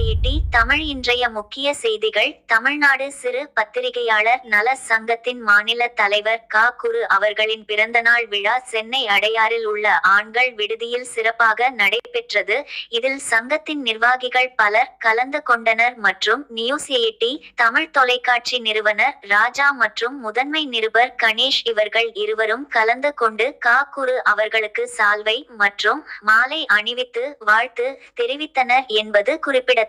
வெளியீட்டி தமிழ் இன்றைய முக்கிய செய்திகள். தமிழ்நாடு சிறு பத்திரிகையாளர் நல சங்கத்தின் மாநில தலைவர் கா. குரு அவர்களின் பிறந்தநாள் விழா சென்னை அடையாறில் உள்ள ஆண்கள் விடுதியில் சிறப்பாக நடைபெற்றது. இதில் சங்கத்தின் நிர்வாகிகள் பலர் கலந்து கொண்டனர் மற்றும் நியூஸ் எயிட்டி தமிழ் தொலைக்காட்சி நிறுவனர் ராஜா மற்றும் முதன்மை நிருபர் கணேஷ் இவர்கள் இருவரும் கலந்து கொண்டு கா. குரு அவர்களுக்கு சால்வை மற்றும் மாலை அணிவித்து வாழ்த்து தெரிவித்தனர் என்பது குறிப்பிடத்தக்கது.